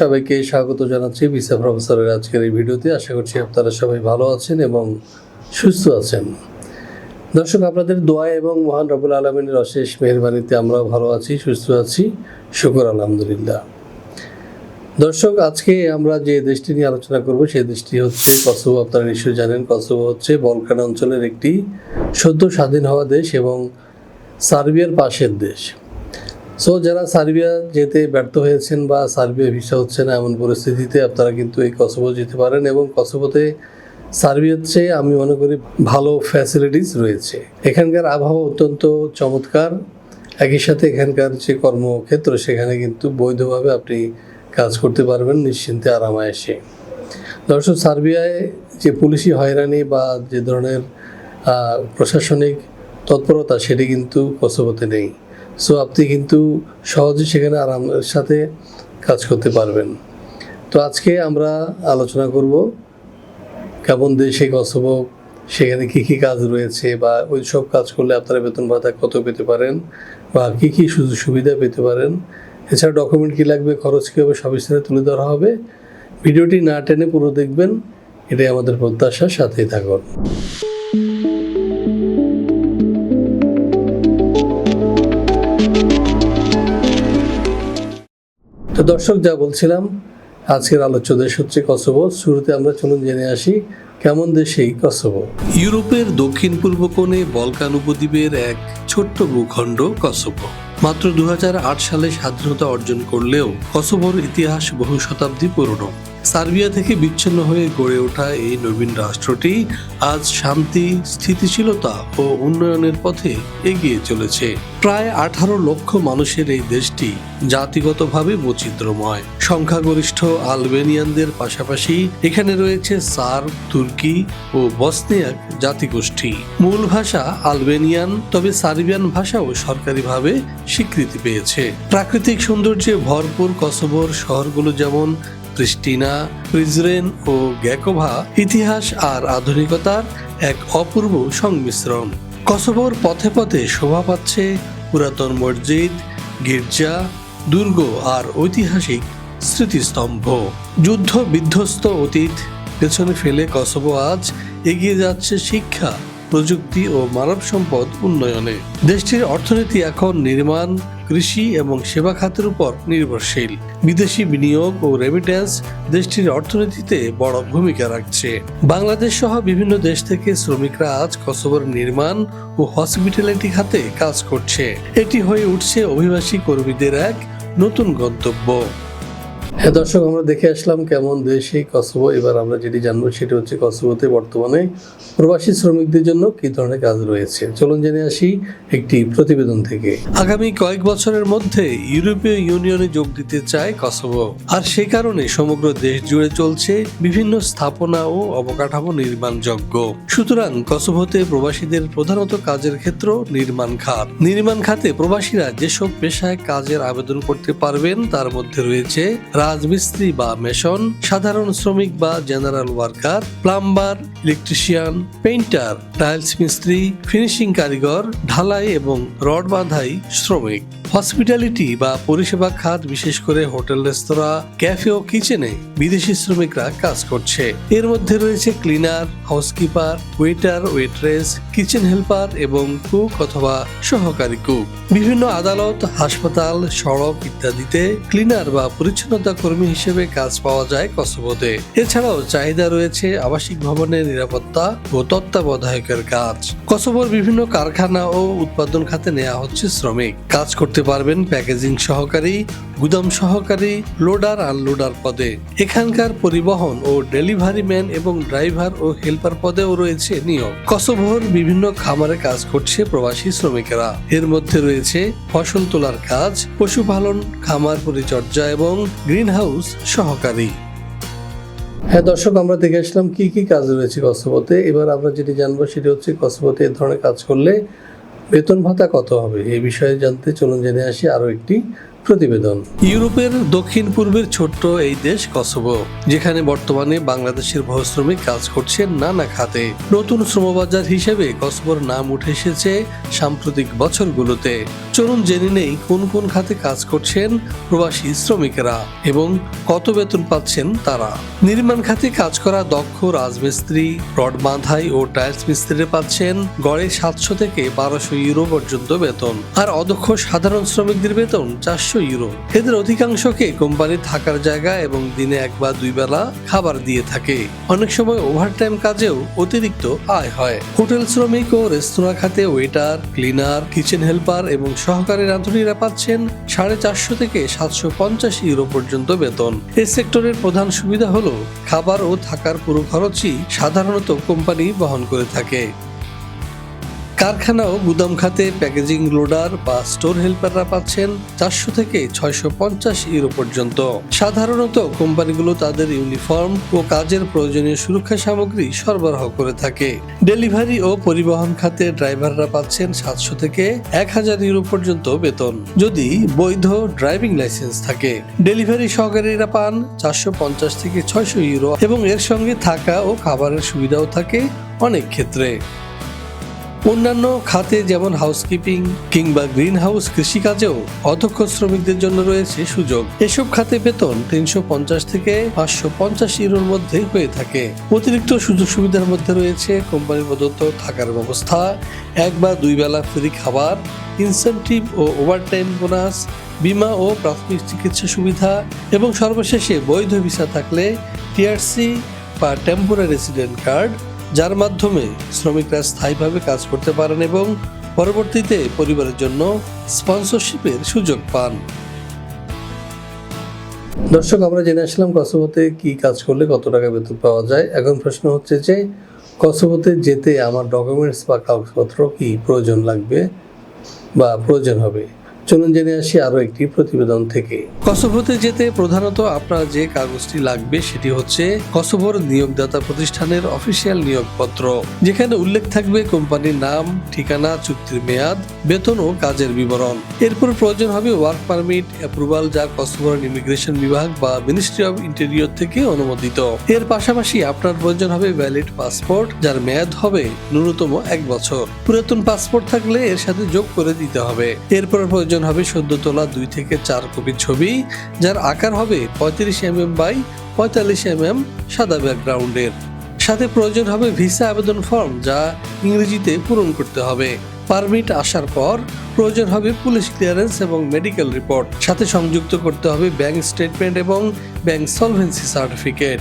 সবাইকে স্বাগত জানাচ্ছি ভিসা প্রফেসরের আজকের এই ভিডিওতে। আশা করছি আপনারা সবাই ভালো আছেন এবং সুস্থ আছেন। দর্শক, আপনাদের দোয়া এবং মহান রবুল আলমিনের অশেষ মেহরবানিতে আমরা ভালো আছি, সুস্থ আছি। শুকর, আলহামদুলিল্লাহ। দর্শক, আজকে আমরা যে দেশটি নিয়ে আলোচনা করব সেই দেশটি হচ্ছে কসোভো। আপনারা নিশ্চয়ই জানেন, কসোভো হচ্ছে বলকান অঞ্চলের একটি সদ্য স্বাধীন হওয়া দেশ এবং সার্বিয়ার পাশের দেশ। সো যারা সার্বিয়া যেতে ব্যর্থ হয়েছেন বা সার্বিয়া ভিসা হচ্ছে না এমন পরিস্থিতিতে আপনারা কিন্তু এই কসোভো যেতে পারেন এবং কসোভোতে সার্বিয়ার চেয়ে আমি মনে করি ভালো ফ্যাসিলিটিস রয়েছে। এখানকার আবহাওয়া অত্যন্ত চমৎকার। একই সাথে এখানকার যে কর্মক্ষেত্র, সেখানে কিন্তু বৈধভাবে আপনি কাজ করতে পারবেন নিশ্চিন্তে আরামায়েসে। দর্শক, সার্বিয়ায় যে পুলিশি হয়রানি বা যে ধরনের প্রশাসনিক তৎপরতা, সেটি কিন্তু কসোভোতে নেই। সো আপনি কিন্তু সহজে সেখানে আরামের সাথে কাজ করতে পারবেন। তো আজকে আমরা আলোচনা করব কেমন দেশে কসোভো সেখানে কি কি কাজ রয়েছে বা ওই সব কাজ করলে আপনারা বেতন ভাতা কত পেতে পারেন বা কি কি সুযোগ সুবিধা পেতে পারেন। এছাড়া ডকুমেন্ট কি লাগবে, খরচ কী হবে সবিস্তারে তুলে ধরা হবে। ভিডিওটি না টেনে পুরো দেখবেন, এটাই আমাদের প্রত্যাশা সাথেই থাকুন। দর্শক, যা বলছিলাম, আজকের আলোচ্য দেশ হচ্ছে কসোভো শুরুতে আমরা চলুন জেনে আসি, কেমন দেশ এই কসোভো ইউরোপের দক্ষিণ পূর্ব কোণে বলকান উপদ্বীপের এক ছোট্ট ভূখণ্ড কসোভো মাত্র দু হাজার আট সালে স্বাধীনতা অর্জন করলেও কসোভোর ইতিহাস বহু শতাব্দী পুরনো। সার্বিয়া থেকে বিচ্ছিন্ন হয়ে গড়ে ওঠা এই নবীন রাষ্ট্রটি আজ শান্তি, স্থিতিশীলতা ও উন্নয়নের পথে এগিয়ে চলেছে। প্রায় আঠারো লক্ষ মানুষের এই দেশটি জাতিগতভাবে বৈচিত্র্যময়। সংখ্যাগরিষ্ঠ আলবেনিয়ানদের পাশাপাশি এখানে রয়েছে সার্ব, তুর্কি ও বসনিয়াক জাতিগোষ্ঠী। মূল ভাষা আলবেনিয়ান, তবে সার্বিয়ান ভাষাও সরকারিভাবে স্বীকৃতি পেয়েছে। প্রাকৃতিক সৌন্দর্যে ভরপুর কসোভোর শহরগুলো যেমন প্রিস্টিনা প্রিজরেন ও গ্যাকোভা ইতিহাস আর আধুনিকতার এক অপূর্ব সংমিশ্রণ। কসোভোর পথে পথে শোভা পাচ্ছে পুরাতন মসজিদ, গির্জা, দুর্গ আর ঐতিহাসিক স্মৃতিস্তম্ভ। যুদ্ধ বিধ্বস্ত অতীত, পেছনে ফেলে কসোভো আজ এগিয়ে যাচ্ছে শিক্ষা, প্রযুক্তি ও মানব সম্পদ উন্নয়নে। দেশটির অর্থনীতি এখন নির্মাণ কৃষি এবং সেবা খাতের উপর নির্ভরশীল। বিদেশি বিনিয়োগ ও রেমিটেন্স দেশটির অর্থনীতিতে বড় ভূমিকা রাখছে। বাংলাদেশ সহ বিভিন্ন দেশ থেকে শ্রমিকরা আজ কসোভোর নির্মাণ ও হসপিটালিটি খাতে কাজ করছে। এটি হয়ে উঠছে অভিবাসী কর্মীদের এক নতুন গন্তব্য। হ্যাঁ দর্শক, আমরা দেখে আসলাম কেমন দেশ কসোভো। এবার আমরা যেটি জানব সেটি হচ্ছে কসোভোতে বর্তমানে প্রবাসী শ্রমিকদের জন্য কি ধরনের কাজ রয়েছে। চলুন জেনে আসি একটি প্রতিবেদন থেকে। আগামী কয়েক বছরের মধ্যে ইউরোপীয় ইউনিয়নে যোগ দিতে চায় কসোভো। আর সে কারণে সমগ্র দেশ জুড়ে চলছে বিভিন্ন স্থাপনা ও অবকাঠামো নির্মাণযোগ্য সুতরাং কসোভোতে প্রবাসীদের প্রধানত কাজের ক্ষেত্র নির্মাণ খাত। নির্মাণ খাতে প্রবাসীরা যেসব পেশায় কাজের আবেদন করতে পারবেন, তার মধ্যে রয়েছে রাজমিস্ত্রি বা মেশন, সাধারণ শ্রমিক বা general worker, plumber, electrician, painter, tiles মিস্ত্রি, ফিনিশিং কারিগর, ঢালাই এবং রড বাঁধাই শ্রমিক। হসপিটালিটি বা পরিষেবা খাত, বিশেষ করে হোটেল, রেস্তোরাঁ, ক্যাফে ও কিচেনে বিদেশি শ্রমিকরা কাজ করছে। এর মধ্যে রয়েছে cleaner, housekeeper, waiter, waitress, kitchen helper এবং কুক অথবা সহকারী কুক। বিভিন্ন আদালত, হাসপাতাল, সড়ক ইত্যাদিতে ক্লিনার বা পরিচ্ছন্নতা কর্মী হিসেবে কাজ পাওয়া যায় কসোভোতে এছাড়াও চাহিদা রয়েছে আবাসিক ভবনের নিরাপত্তা ও তত্ত্বাবধায়কের কাজ। কসোভোর বিভিন্ন কারখানা ও উৎপাদন খাতে নেওয়া হচ্ছে শ্রমিক। কাজ করতে পারবেন প্যাকেজিং সহকারী, গুদাম সহকারী, লোডার আনলোডার পদে। এখানকার পরিবহন ও ডেলিভারি ম্যান এবং ড্রাইভার ও হেল্পার পদেও রয়েছে নিয়োগ কসোভোর বিভিন্ন খামারে কাজ করছে প্রবাসী শ্রমিকেরা। এর মধ্যে রয়েছে ফসল তোলার কাজ, পশুপালন, খামার পরিচর্যা এবং গ্রিন হাউস সহকারী। হ্যাঁ দর্শক, আমরা দেখে আসলাম কি কি কাজ রয়েছে কসোভোতে। এবার আমরা যেটি জানব সেটি হচ্ছে কসোভোতে এ ধরনের কাজ করলে বেতন ভাতা কত হবে? এই বিষয়ে জানতে চলুন জেনে আসি আরও একটি প্রতিবেদন। ইউরোপের দক্ষিণ পূর্বের ছোট্ট এই দেশ কসোভো, যেখানে বর্তমানে বাংলাদেশের ভূশ্রমিক কাজ করছেন নানা খাতে। নতুন শ্রমবাজার হিসেবে কসোভোর নাম উঠে এসেছে সাম্প্রতিক বছরগুলোতে। চলুন জেনে নেই কোন কোন খাতে কাজ করছেন প্রবাসী শ্রমিকেরা এবং কত বেতন পাচ্ছেন তারা। নির্মাণ খাতে কাজ করা দক্ষ রাজমিস্ত্রি, রড বাঁধাই ও টাইলস মিস্ত্রিরা পাচ্ছেন গড়ে সাতশো থেকে বারোশো ইউরো পর্যন্ত বেতন। আর অদক্ষ সাধারণ শ্রমিকদের বেতন চারশো ইউরো। এদের অধিকাংশকে কোম্পানির থাকার জায়গা এবং দিনে এক বা দুই বেলা খাবার দিয়ে থাকে। অনেক সময় ওভারটাইম কাজেও অতিরিক্ত আয় হয়। হোটেল শ্রমিক ও রেস্তোরাঁ খাতে ওয়েটার ক্লিনার কিচেন হেল্পার এবং সহকারী রাঁধুনিরা পাচ্ছেন সাড়ে চারশো থেকে সাতশো পঞ্চাশ ইউরো পর্যন্ত বেতন। এই সেক্টরের প্রধান সুবিধা হলো, খাবার ও থাকার পুরো খরচই সাধারণত কোম্পানি বহন করে থাকে। কারখানা ও গুদাম খাতে, প্যাকেজিং লোডার বা স্টোর হেল্পাররা পাচ্ছেন চারশো থেকে ছয়শো পঞ্চাশ ইউরো পর্যন্ত। সাধারণত কোম্পানিগুলো তাদের ইউনিফর্ম ও কাজের প্রয়োজনীয় সুরক্ষা সামগ্রী সরবরাহ করে থাকে। ডেলিভারি ও পরিবহন খাতে ড্রাইভাররা পাচ্ছেন সাতশো থেকে এক হাজার ইউরো পর্যন্ত বেতন, যদি বৈধ ড্রাইভিং লাইসেন্স থাকে। ডেলিভারি সহকারীরা পান চারশো পঞ্চাশ থেকে ছয়শো ইউরো এবং এর সঙ্গে থাকা ও খাবারের সুবিধাও থাকে অনেক ক্ষেত্রে। অন্যান্য খাতে যেমন হাউসকিপিং কিংবা গ্রিন হাউস কৃষিকাজেও অদক্ষ শ্রমিকদের জন্য রয়েছে সুযোগ। এসব খাতে বেতন তিনশো পঞ্চাশ থেকে পাঁচশো পঞ্চাশ ইউরোর মধ্যে হয়ে থাকে। অতিরিক্ত সুযোগ সুবিধার মধ্যে রয়েছে কোম্পানির প্রদত্ত থাকার ব্যবস্থা, এক বা দুই বেলা ফ্রি খাবার ইনসেন্টিভ ও ওভারটাইম বোনাস বিমা ও প্রাথমিক চিকিৎসা সুবিধা এবং সর্বশেষে বৈধ ভিসা থাকলে টিআরসি বা টেম্পোরারি রেসিডেন্ট কার্ড যার মাধ্যমে শ্রমিকরা স্থায়ীভাবে কাজ করতে পারেন এবং পরবর্তীতে পরিবারের জন্য স্পন্সরশিপের সুযোগ পান। দর্শক, আমরা জেনে আসলাম কসোভোতে কি কাজ করলে কত টাকা বেতন পাওয়া যায়। এখন প্রশ্ন হচ্ছে যে, কসোভোতে যেতে আমার ডকুমেন্টস বা কাগজপত্র কি প্রয়োজন লাগবে বা প্রয়োজন হবে? চলুন জেনে আসি আরও একটি প্রতিবেদন থেকে। কসোভোতে যেতে প্রধানত আপনার যে কাগজটি লাগবে সেটি হচ্ছে কসোভোর নিয়োগদাতা প্রতিষ্ঠানের অফিসিয়াল নিয়োগপত্র, যেখানে উল্লেখ থাকবে কোম্পানির নাম, ঠিকানা, চুক্তির মেয়াদ, বেতন ও কাজের বিবরণ। এরপর প্রয়োজন হবে ওয়ার্ক পারমিট, অ্যাপ্রুভাল, যা কসোভোর ইমিগ্রেশন বিভাগ বা মিনিস্ট্রি অফ ইন্টেরিয়র থেকে অনুমোদিত। এর পাশাপাশি আপনার প্রয়োজন হবে ভ্যালিড পাসপোর্ট, যার মেয়াদ হবে ন্যূনতম এক বছর। পুরাতন পাসপোর্ট থাকলে এর সাথে যোগ করে দিতে হবে। এরপর প্রয়োজন হবে সদ্য তোলা দুই থেকে চার কপি ছবি, যার আকার হবে পঁয়ত্রিশ এম এম বাই পঁয়তাল্লিশ এম এম সাদা ব্যাকগ্রাউন্ডের সাথে প্রয়োজন হবে ভিসা আবেদন ফর্ম, যা ইংরেজিতে পূরণ করতে হবে। পারমিট আসার পর প্রয়োজন হবে পুলিশ ক্লিয়ারেন্স এবং মেডিকেল রিপোর্ট। সাথে সংযুক্ত করতে হবে ব্যাংক স্টেটমেন্ট এবং ব্যাংক সলভেন্সি সার্টিফিকেট।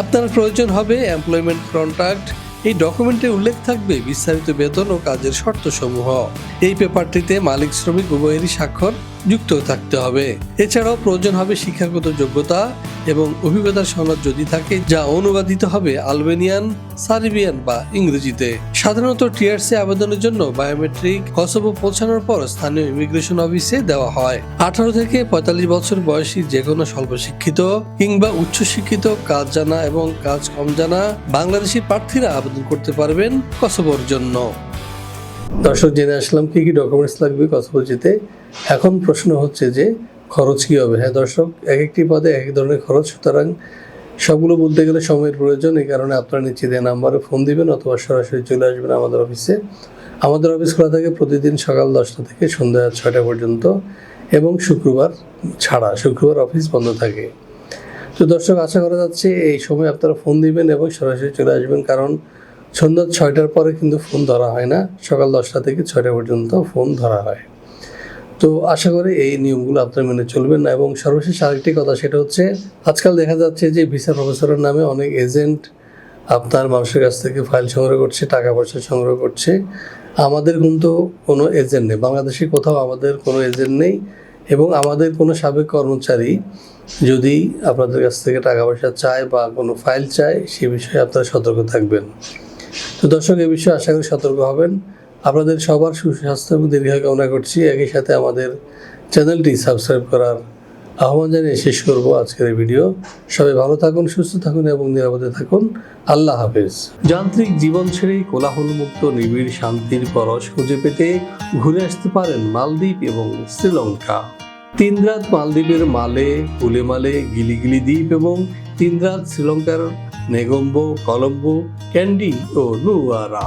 আপনার প্রয়োজন হবে এমপ্লয়মেন্ট কন্ট্রাক্ট এই ডকুমেন্টে উল্লেখ থাকবে বিস্তারিত বেতন ও কাজের শর্ত সমূহ এই পেপারটিতে মালিক শ্রমিক উভয়েরই স্বাক্ষর যুক্ত থাকতে হবে। এছাড়াও প্রয়োজন হবে শিক্ষাগত যোগ্যতা এবং অভিজ্ঞতার সনদ যদি থাকে, যা অনুবাদিত হবে আলবেনিয়ান, সার্বিয়ান বা ইংরেজিতে। সাধারণত টিআরসি আবেদনের জন্য বায়োমেট্রিক কসোভো পৌঁছানোর পর স্থানীয় ইমিগ্রেশন অফিসে দেওয়া হয়। আঠারো থেকে পঁয়তাল্লিশ বছর বয়সী যে কোনো স্বল্প শিক্ষিত কিংবা উচ্চশিক্ষিত কাজ জানা এবং কাজ কম জানা বাংলাদেশি প্রার্থীরা আবেদন করতে পারবেন কসোভোর জন্য। দর্শক জেনে আসলাম, কি কি ডকুমেন্টস লাগবে কসোভো যেতে? এখন প্রশ্ন হচ্ছে যে খরচ কি হবে? হ্যাঁ দর্শক এক একটি পদে এক এক ধরনের খরচ। সুতরাং সবগুলো বলতে গেলে সময়ের প্রয়োজন। এই কারণে আপনারা নিচে দেওয়া নাম্বারে ফোন দিবেন অথবা সরাসরি চলে আসবেন আমাদের অফিসে। আমাদের অফিস খোলা থাকে প্রতিদিন সকাল দশটা থেকে সন্ধ্যা ছয়টা পর্যন্ত এবং শুক্রবার ছাড়া শুক্রবার অফিস বন্ধ থাকে। তো দর্শক, আশা করা যাচ্ছে এই সময় আপনারা ফোন দিবেন এবং সরাসরি চলে আসবেন কারণ সন্ধ্যা ছয়টার পরে কিন্তু ফোন ধরা হয় না। সকাল দশটা থেকে ছয়টা পর্যন্ত ফোন ধরা হয়। তো আশা করি এই নিয়মগুলো আপনারা মেনে চলবেন না। এবং সর্বশেষ আরেকটি কথা, সেটা হচ্ছে, আজকাল দেখা যাচ্ছে যে ভিসা প্রফেসরের নামে অনেক এজেন্ট আপনার মানুষের কাছ থেকে ফাইল সংগ্রহ করছে, টাকা পয়সা সংগ্রহ করছে। আমাদের কিন্তু কোনো এজেন্ট নেই। বাংলাদেশে কোথাও আমাদের কোনো এজেন্ট নেই। এবং আমাদের কোনো সাবেক কর্মচারী যদি আপনাদের কাছ থেকে টাকা পয়সা চায় বা কোনো ফাইল চায়, সে বিষয়ে আপনারা সতর্ক থাকবেন। তো দর্শক, এ বিষয়ে আশা করি সতর্ক হবেন। আপনাদের সবার সুস্বাস্থ্য এবং দীর্ঘায়ু কামনা করছি। একই সাথে আমাদের চ্যানেলটি সাবস্ক্রাইব করার আহ্বান জানিয়ে শেষ করব আজকের এই ভিডিও। সবাই ভালো থাকুন, সুস্থ থাকুন এবং নিরাপদে থাকুন। আল্লাহ হাফেজ। যান্ত্রিক জীবন ছেড়ে কোলাহলমুক্ত, নিবিড়, শান্তির পরশ খুঁজে পেতে ঘুরে আসতে পারেন মালদ্বীপ এবং শ্রীলঙ্কা। তিন রাত মালদ্বীপের মালে উলেমালে গিলিগিলি দ্বীপ এবং তিন রাত শ্রীলঙ্কার নেগম্বো, কলম্বো, ক্যান্ডি ও নুয়ারা।